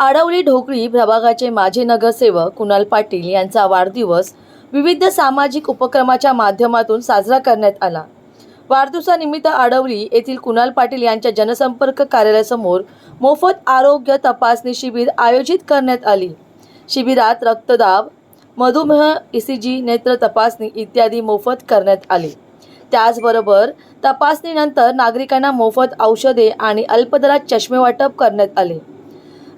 आडवली ढोकळी प्रभागाचे माजी नगरसेवक कुणाल पाटील यांचा वाढदिवस विविध सामाजिक उपक्रमाच्या माध्यमातून साजरा करण्यात आला. वाढदिवसानिमित्त आडवली येथील कुणाल पाटील यांच्या जनसंपर्क कार्यालयासमोर मोफत आरोग्य तपासणी शिबिर आयोजित करण्यात आली. शिबिरात रक्तदाब मधुमेह इसीजी नेत्र तपासणी इत्यादी मोफत करण्यात आले. त्याचबरोबर तपासणीनंतर नागरिकांना मोफत औषधे आणि अल्पदरात चष्मे वाटप करण्यात आले.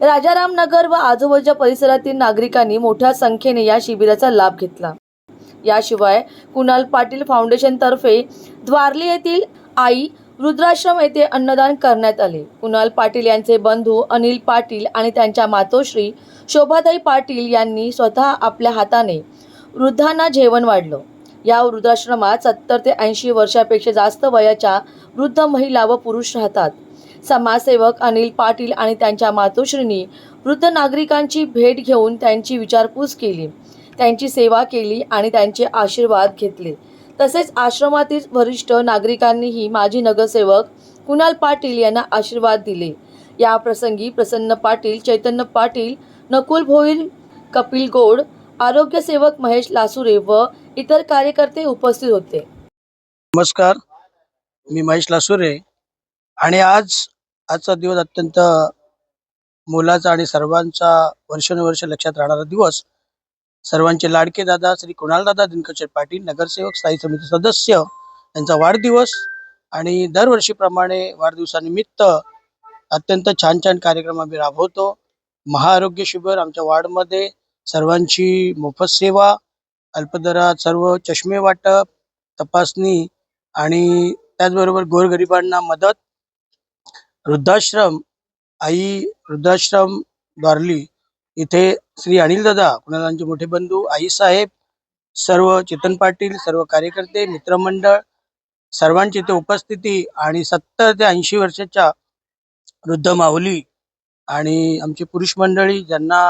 राजारामनगर व आजूबाजूच्या परिसरातील नागरिकांनी मोठ्या संख्येने या शिबिराचा लाभ घेतला. याशिवाय कुणाल पाटील फाउंडेशनतर्फे द्वारली येथील आई रुद्राश्रम येथे अन्नदान करण्यात आले. कुणाल पाटील यांचे बंधू अनिल पाटील आणि त्यांच्या मातोश्री शोभाताई पाटील यांनी स्वतः आपल्या हाताने वृद्धांना जेवण वाढलं. या वृद्धाश्रमात सत्तर ते ऐंशी वर्षापेक्षा जास्त वयाच्या वृद्ध महिला व पुरुष राहतात. समाजसेवक अनिल पाटील आणि त्यांच्या मातोश्रींनी वृद्ध नागरिकांची भेट घेऊन त्यांची विचारपूस केली. त्यांची सेवा केली आणि त्यांचे आशीर्वाद घेतले. तसेच आश्रमातील वरिष्ठ नागरिकांनीही माजी नगरसेवक कुणाल पाटील यांना आशीर्वाद दिले. या प्रसंगी प्रसन्न पाटील चैतन्य पाटील नकुल भोईर कपिल गोड आरोग्यसेवक महेश लासुरे व इतर कार्यकर्ते उपस्थित होते. नमस्कार. मी महेश लासुरे आणि आज आजचा दिवस अत्यंत मोलाचा आणि सर्वांचा वर्षानुवर्ष लक्षात राहणारा दिवस सर्वांचे लाडके दादा श्री कुणालदादा दिनकर पाटील नगरसेवक स्थायी समिती सदस्य यांचा वाढदिवस आणि दरवर्षीप्रमाणे वाढदिवसानिमित्त अत्यंत छान छान कार्यक्रम आम्ही राबवतो. महाआरोग्य शिबिर आमच्या वार्डमध्ये सर्वांची मोफत सेवा अल्पदरात सर्व चष्मे वाटप तपासणी आणि त्याचबरोबर गोरगरिबांना मदत वृद्धाश्रम आई वृद्धाश्रम द्वारली इथे श्री अनिल दादा कुणालांचे मोठे बंधू आईसाहेब सर्व चेतन पाटील सर्व कार्यकर्ते मित्रमंडळ सर्वांची इथे उपस्थिती आणि सत्तर ते ऐंशी वर्षाच्या वृद्ध माऊली आणि आमची पुरुष मंडळी ज्यांना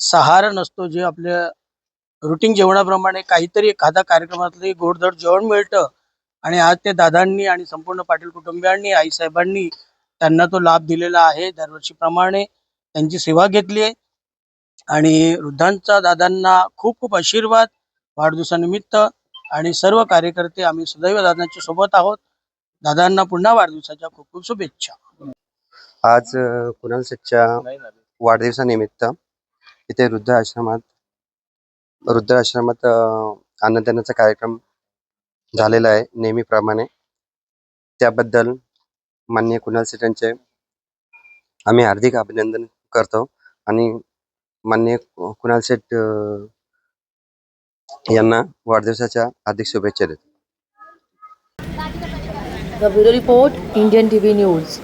सहारा नसतो जे आपल्या रुटीन जेवणाप्रमाणे काहीतरी एखादा कार्यक्रमातले गोडधड जेवण मिळतं. आणि आज ते दादांनी आणि संपूर्ण पाटील कुटुंबियांनी आईसाहेबांनी त्यांना तो लाभ दिलेला आहे दरवर्षीप्रमाणे. त्यांची सेवा घेतली आहे. आणि वृद्धांचा दादांना खूप खूप आशीर्वाद वाढदिवसानिमित्त. आणि सर्व कार्यकर्ते आम्ही सदैव दादांच्या सोबत आहोत. दादांना पुन्हा वाढदिवसाच्या खूप खूप शुभेच्छा. आज कुणाल सच्च्या वाढदिवसानिमित्त इथे वृद्ध आश्रमात वृद्ध आश्रमात अन्नदानाचा कार्यक्रम झालेला आहे नेहमीप्रमाणे. त्याबद्दल माननीय कुणाल सेठ यांचे आम्ही हार्दिक अभिनंदन करतो. आणि माननीय कुणाल सेठ यांना वाढदिवसाच्या हार्दिक शुभेच्छा देतो. The bureau report Indian TV news